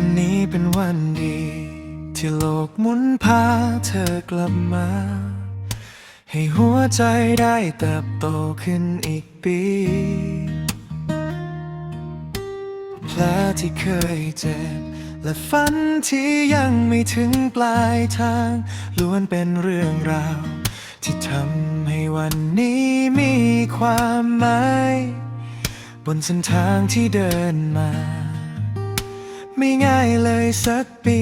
ันนี้เป็นวันดี ที่โลกหมุนพาเธอกลับมา ให้หัวใจได้เติบโตขึ้นอีกปีแผลที่เคยเจ็บ และฝันที่ยังไม่ถึงปลายทางล้วนเป็นเรื่องราว ที่ทำให้วันนี้มีความหมาย บนเส้นทางที่เดินมา ไม่ง่ายเลยสักปี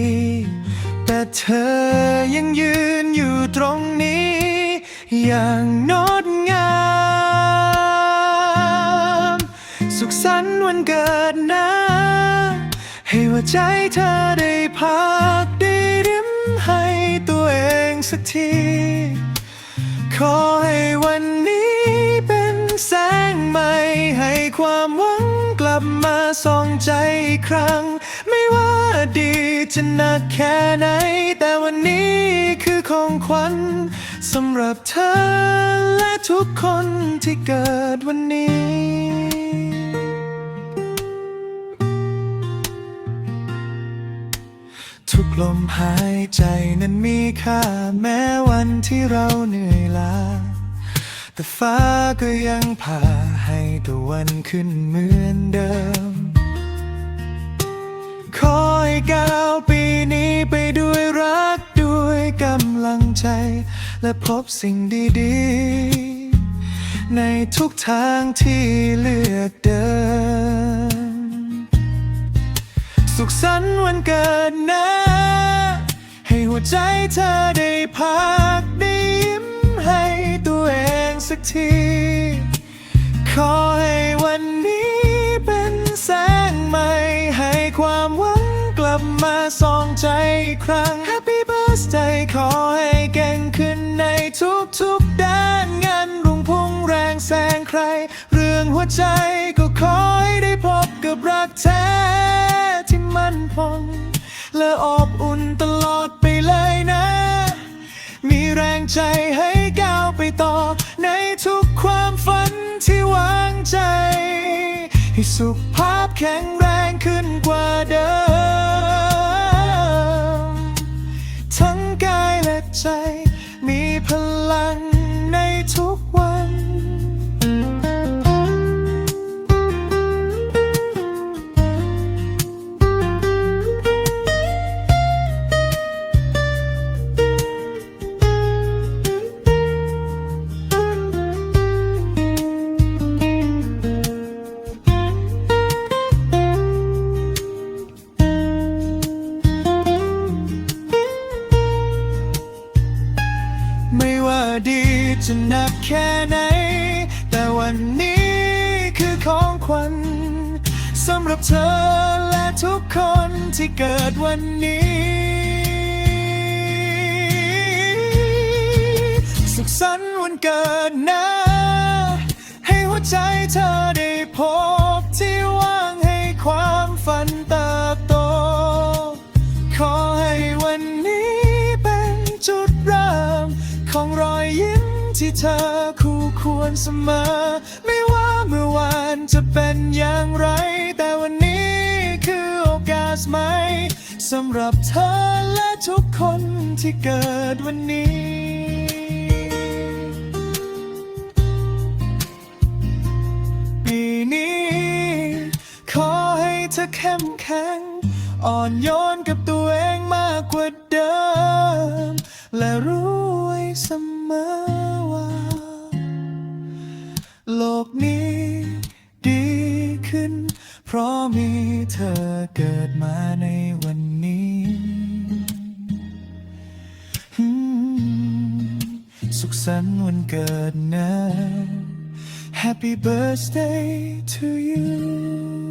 แต่เธอยังยืนอยู่ตรงนี้ อย่างงดงาม สุขสันต์วันเกิดนะ ให้หัวใจเธอได้พักได้ริมให้ตัวเองสักที ขอให้วันนี้เป็นแสงใหม่ให้ความหวัง ลับมาส่องใจอีกครั้ง ไม่ว่าดีจะหนักแค่ไหน แต่วันนี้คือของขวัญสำหรับเธอและทุกคนที่เกิดวันนี้ทุกลมหายใจนั้นมีค่าแม้วันที่เราเหนื่อยล้า แต่ฟ้าก็ยังพาให้ตะวันขึ้นเหมือนเดิม ขอให้ก้าวปีนี้ไปด้วยรักด้วยกำลังใจ และพบสิ่งดีๆ ในทุกทางที่เลือกเดิน สุขสันต์วันเกิดนะ ให้หัวใจเธอได้พักได้ ที ขอให้วันนี้เป็นแสงใหม่ ให้ความหวังกลับมาส่องใจอีกครั้ง Happy Birthday ขอให้เก่งขึ้นในทุกๆด้านงานรุ่งพุ่งแรงแซงใคร เรื่องหัวใจก็ขอให้ได้พบกับรักแท้ที่มั่นคงและอบอุ่นตลอด ให้สุขภาพแข็งแรงขึ้นกว่าเดิม ทั้งกายและใจ มีพลังในทุกวัน จะหนักแค่ไหน แต่วันนี้คือของขวัญสำหรับเธอและทุกคนที่เกิดวันนี้ สุขสันต์วันเกิดนะ ให้หัวใจเธอได้พบที่ว่างให้ความฝันเติบโต เธอคู่ควรเสมอ ไม่ว่าเมื่อวานจะเป็นอย่างไร แต่วันนี้คือโอกาสใหม่สำหรับเธอและทุกคนที่เกิดวันนี้ปีนี้ขอให้เธอเข้มแข็ง อ่อนโยนกับตัวเองมากกว่าเดิม และรู้ มีเธอเกิดมาในวันนี้ สุขสันต์วันเกิดนะ Happy birthday to you